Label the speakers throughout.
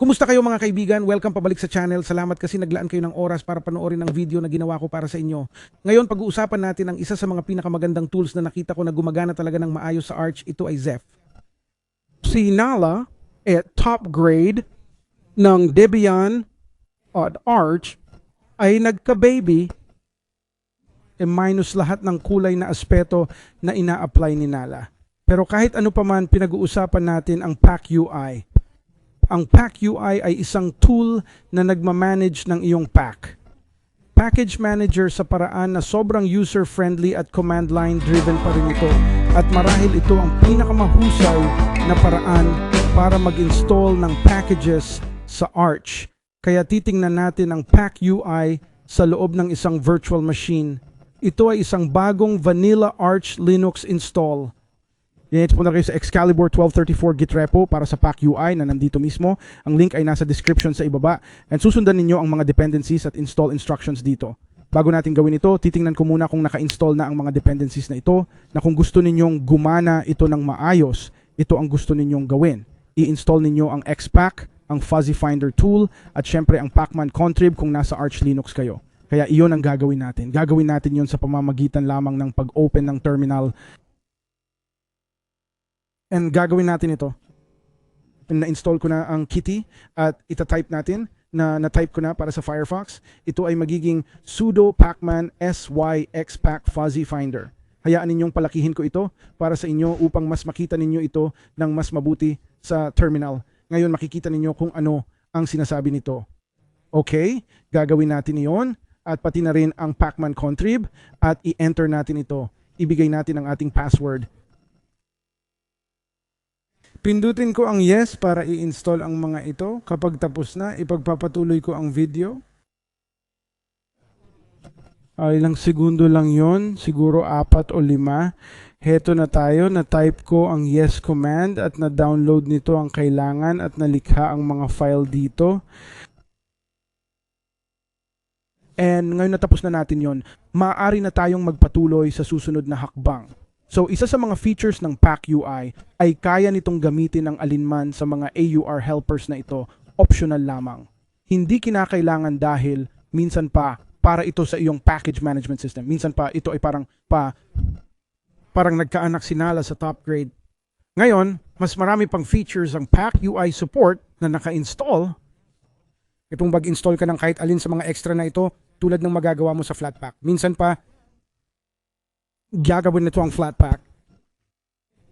Speaker 1: Kumusta kayo mga kaibigan? Welcome pabalik sa channel. Salamat kasi naglaan kayo ng oras para panoorin ang video na ginawa ko para sa inyo. Ngayon, pag-uusapan natin ang isa sa mga pinakamagandang tools na nakita ko na gumagana talaga ng maayos sa Arch. Ito ay Zeph. Si Nala at top grade ng Debian at Arch ay nagka-baby e minus lahat ng kulay na aspeto na ina-apply ni Nala. Pero kahit ano pa man pinag-uusapan natin ang Pack UI. Ang Pack UI ay isang tool na nagmamanage ng iyong pack. Package Manager sa paraan na sobrang user-friendly at command line driven pa rin ito. At marahil ito ang pinakamahusay na paraan para mag-install ng packages sa Arch. Kaya titingnan natin ang Pack UI sa loob ng isang virtual machine. Ito ay isang bagong vanilla Arch Linux install. Yan, punta kayo sa Excalibur 1234 Git repo para sa Pack UI na nandito mismo. Ang link ay nasa description sa ibaba. And susundan ninyo ang mga dependencies at install instructions dito. Bago natin gawin ito, titingnan ko muna kung naka-install na ang mga dependencies na ito, na kung gusto ninyong gumana ito ng maayos, ito ang gusto ninyong gawin. I-install ninyo ang Xpack, ang Fuzzy Finder tool, at syempre ang Pacman Contrib kung nasa Arch Linux kayo. Kaya iyon ang gagawin natin. Gagawin natin yon sa pamamagitan lamang ng pag-open ng terminal And gagawin natin ito. Na-install ko na ang Kitty at ita-type natin na na-type ko na para sa Firefox. Ito ay magiging sudo pacman syxpack fuzzy finder. Hayaan ninyong palakihin ko ito para sa inyo upang mas makita ninyo ito ng mas mabuti sa terminal. Ngayon makikita ninyo kung ano ang sinasabi nito. Okay, gagawin natin iyon at pati na rin ang pacman contrib at i-enter natin ito. Ibigay natin ang ating password Pindutin ko ang yes para i-install ang mga ito. Kapag tapos na, ipagpapatuloy ko ang video. Ay ilang segundo lang yon, siguro apat o lima. Heto na tayo, na-type ko ang yes command at na-download nito ang kailangan at nalikha ang mga file dito. And ngayon natapos na natin yon, maaari na tayong magpatuloy sa susunod na hakbang. So isa sa mga features ng Pack UI ay kaya nitong gamitin ng alinman sa mga AUR helpers na ito, optional lamang. Hindi kinakailangan dahil minsan pa para ito sa iyong package management system. Minsan pa ito ay parang pa parang nagkaanak sinala sa top grade. Ngayon, mas marami pang features ang Pack UI support na naka-install. Itong mag-install ka ng kahit alin sa mga extra na ito tulad ng magagawa mo sa Flatpak. Minsan pa gagawin nito ang flat pack.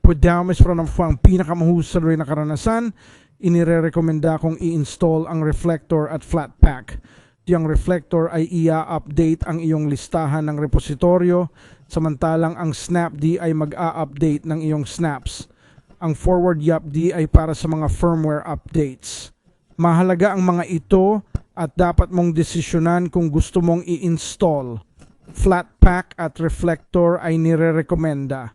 Speaker 1: Pwedamos from ang, ang pinakamahusay na karanasan, inire-recommenda kong i-install ang reflector at flat pack. Yung reflector ay ia-update ang iyong listahan ng repositoryo, samantalang ang snapd ay mag-a-update ng iyong snaps. Ang forward yapd ay para sa mga firmware updates. Mahalaga ang mga ito at dapat mong desisyonan kung gusto mong i-install flat pack at reflector ay nire-recommenda.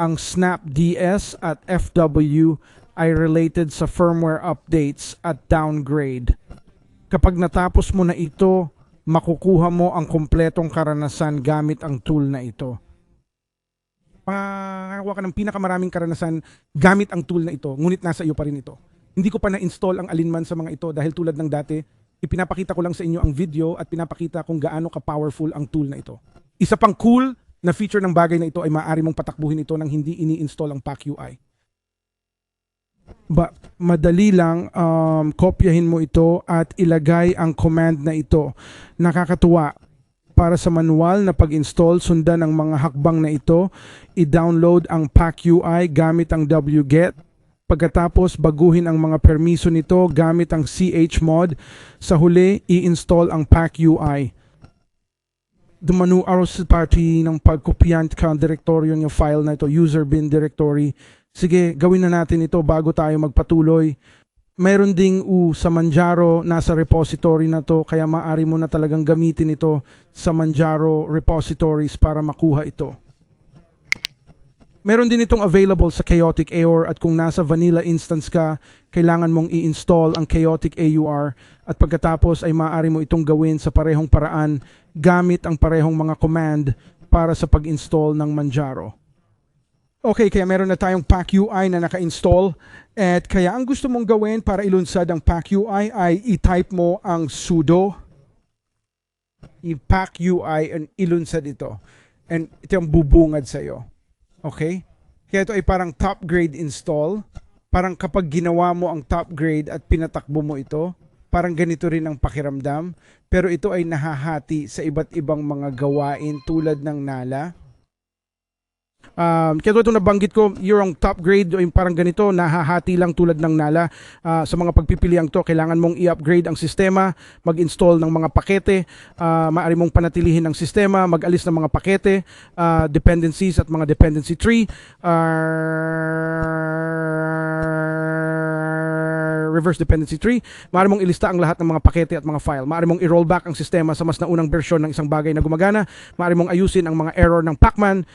Speaker 1: Ang Snap DS at FW ay related sa firmware updates at downgrade. Kapag natapos mo na ito, makukuha mo ang kompletong karanasan gamit ang tool na ito. Makakuha ka ng pinakamaraming karanasan gamit ang tool na ito, ngunit nasa iyo pa rin ito. Hindi ko pa na-install ang alinman sa mga ito dahil tulad ng dati, ipinapakita ko lang sa inyo ang video at pinapakita kung gaano ka-powerful ang tool na ito. Isa pang cool na feature ng bagay na ito ay maaari mong patakbuhin ito nang hindi ini-install ang Pack UI. Ba, madali lang um, kopyahin mo ito at ilagay ang command na ito. Nakakatuwa. Para sa manual na pag-install, sundan ang mga hakbang na ito. I-download ang Pack UI gamit ang wget Pagkatapos baguhin ang mga permiso nito gamit ang chmod. Sa huli, i-install ang Pack UI. Dumanu araw sa party ng pagkopyan ka direktoryo ng file na ito, user bin directory. Sige, gawin na natin ito bago tayo magpatuloy. Meron ding U sa Manjaro nasa repository na to kaya maaari mo na talagang gamitin ito sa Manjaro repositories para makuha ito. Meron din itong available sa Chaotic AUR at kung nasa vanilla instance ka, kailangan mong i-install ang Chaotic AUR at pagkatapos ay maaari mo itong gawin sa parehong paraan gamit ang parehong mga command para sa pag-install ng Manjaro. Okay, kaya meron na tayong Pack UI na naka-install. At kaya ang gusto mong gawin para ilunsad ang Pack UI ay i-type mo ang sudo i-Pack UI and ilunsad ito. And ito yung bubungad sa iyo. Okay? Kaya ito ay parang top grade install. Parang kapag ginawa mo ang top grade at pinatakbo mo ito, parang ganito rin ang pakiramdam. Pero ito ay nahahati sa iba't ibang mga gawain tulad ng Nala. Um, kaya ito nabanggit ko, yung top grade, yung parang ganito, nahahati lang tulad ng Nala. Ah, sa mga pagpipiliang to, kailangan mong i-upgrade ang sistema, mag-install ng mga pakete, ah, maaari mong panatilihin ang sistema, mag-alis ng mga pakete, ah, dependencies at mga dependency tree, ah, reverse dependency tree. Maaari mong ilista ang lahat ng mga pakete at mga file. Maaari mong i-roll back ang sistema sa mas naunang bersyon ng isang bagay na gumagana. Maaari mong ayusin ang mga error ng Pacman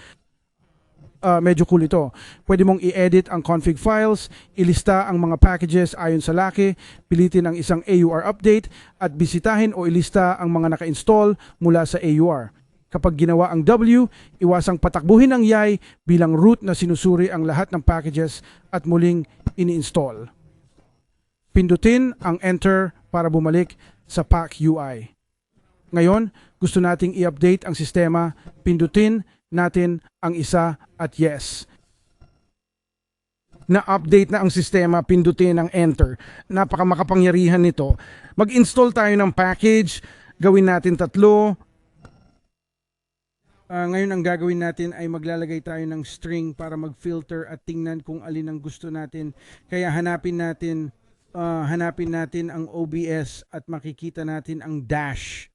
Speaker 1: uh, medyo cool ito. Pwede mong i-edit ang config files, ilista ang mga packages ayon sa laki, pilitin ang isang AUR update, at bisitahin o ilista ang mga naka-install mula sa AUR. Kapag ginawa ang W, iwasang patakbuhin ang YAI bilang root na sinusuri ang lahat ng packages at muling ini-install. Pindutin ang Enter para bumalik sa Pack UI. Ngayon, gusto nating i-update ang sistema, pindutin natin ang isa at yes. Na-update na ang sistema, pindutin ang enter. Napaka makapangyarihan nito. Mag-install tayo ng package, gawin natin tatlo. Ah, ngayon ang gagawin natin ay maglalagay tayo ng string para mag-filter at tingnan kung alin ang gusto natin. Kaya hanapin natin ah, hanapin natin ang OBS at makikita natin ang dash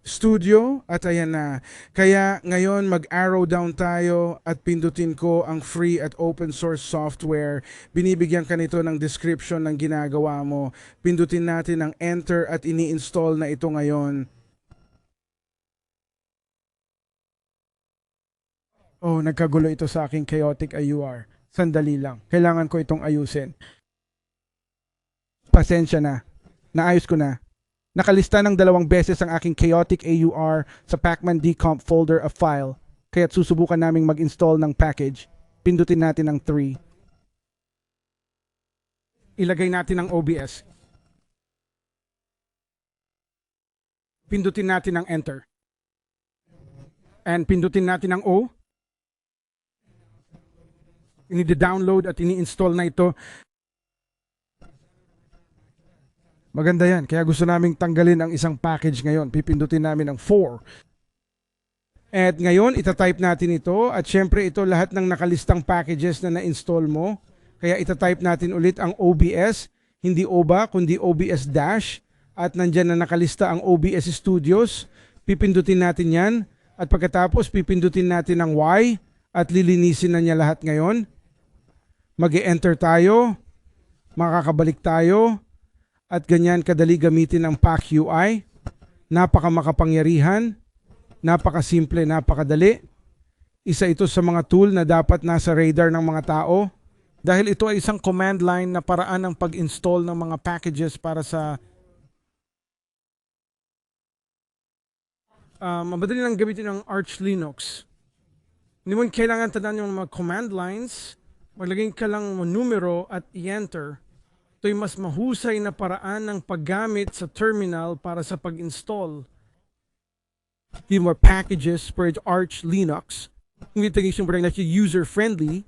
Speaker 1: studio at ayan na. Kaya ngayon mag-arrow down tayo at pindutin ko ang free at open source software. Binibigyan ka nito ng description ng ginagawa mo. Pindutin natin ang enter at ini-install na ito ngayon. Oh, nagkagulo ito sa aking chaotic IUR. Sandali lang. Kailangan ko itong ayusin. Pasensya na. Naayos ko na. Nakalista ng dalawang beses ang aking chaotic AUR sa Pacman decomp folder of file. Kaya't susubukan naming mag-install ng package. Pindutin natin ang 3. Ilagay natin ang OBS. Pindutin natin ang enter. And pindutin natin ang O. Ini-download at ini-install na ito Maganda yan. Kaya gusto naming tanggalin ang isang package ngayon. Pipindutin namin ang 4. At ngayon, itatype natin ito. At syempre, ito lahat ng nakalistang packages na na-install mo. Kaya itatype natin ulit ang OBS. Hindi OBA, kundi OBS Dash. At nandyan na nakalista ang OBS Studios. Pipindutin natin yan. At pagkatapos, pipindutin natin ang Y. At lilinisin na niya lahat ngayon. mag enter tayo. Makakabalik tayo at ganyan kadali gamitin ang Pack UI. Napaka makapangyarihan, napaka simple, napakadali. Isa ito sa mga tool na dapat nasa radar ng mga tao dahil ito ay isang command line na paraan ng pag-install ng mga packages para sa uh, madali lang gamitin ng Arch Linux. Hindi mo kailangan tandaan yung mga command lines. Maglagay ka lang ng numero at i-enter ito'y mas mahusay na paraan ng paggamit sa terminal para sa pag-install. Yung more packages for Arch Linux. Kung itigation mo rin na user-friendly,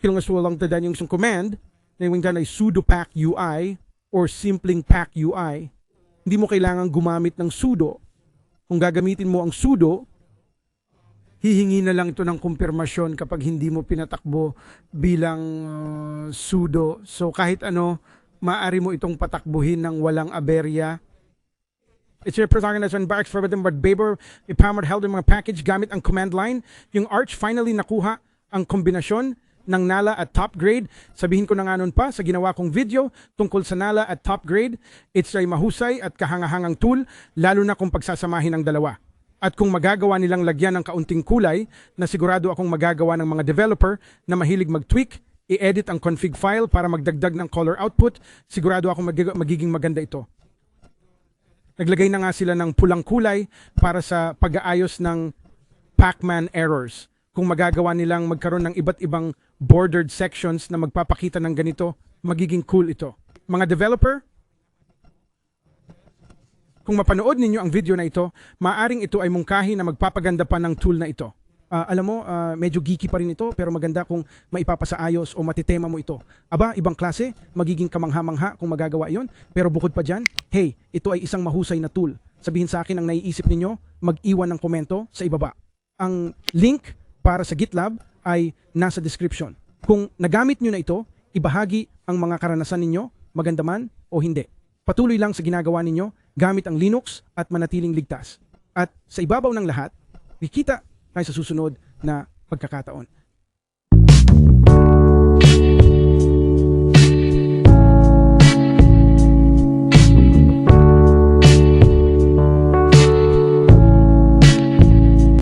Speaker 1: kailangan mo lang tandaan yung command na yung ay sudo pack UI or simpling pack UI. Hindi mo kailangan gumamit ng sudo. Kung gagamitin mo ang sudo, hihingi na lang ito ng kumpirmasyon kapag hindi mo pinatakbo bilang uh, sudo. So kahit ano, maaari mo itong patakbuhin ng walang aberya. It's your protagonist on Barracks Forbidden but Baber, ipamer held yung mga package gamit ang command line. Yung Arch finally nakuha ang kombinasyon ng Nala at top grade. Sabihin ko na nga nun pa sa ginawa kong video tungkol sa Nala at top grade. It's ay mahusay at kahangahangang tool, lalo na kung pagsasamahin ang dalawa. At kung magagawa nilang lagyan ng kaunting kulay, na sigurado akong magagawa ng mga developer na mahilig mag-tweak, i-edit ang config file para magdagdag ng color output, sigurado ako mag- magiging maganda ito. Naglagay na nga sila ng pulang kulay para sa pag-aayos ng Pacman errors. kung magagawa nilang magkaroon ng iba't ibang bordered sections na magpapakita ng ganito, magiging cool ito. Mga developer, kung mapanood ninyo ang video na ito, maaring ito ay mungkahi na magpapaganda pa ng tool na ito. Ah, alam mo, ah, medyo geeky pa rin ito, pero maganda kung maipapasaayos o matitema mo ito. Aba, ibang klase, magiging kamangha-mangha kung magagawa yon. Pero bukod pa dyan, hey, ito ay isang mahusay na tool. Sabihin sa akin ang naiisip ninyo, mag-iwan ng komento sa ibaba. Ang link para sa GitLab ay nasa description. Kung nagamit nyo na ito, ibahagi ang mga karanasan ninyo, maganda man o hindi. Patuloy lang sa ginagawa ninyo gamit ang Linux at manatiling ligtas. At sa ibabaw ng lahat, kikita tayo sa susunod na pagkakataon.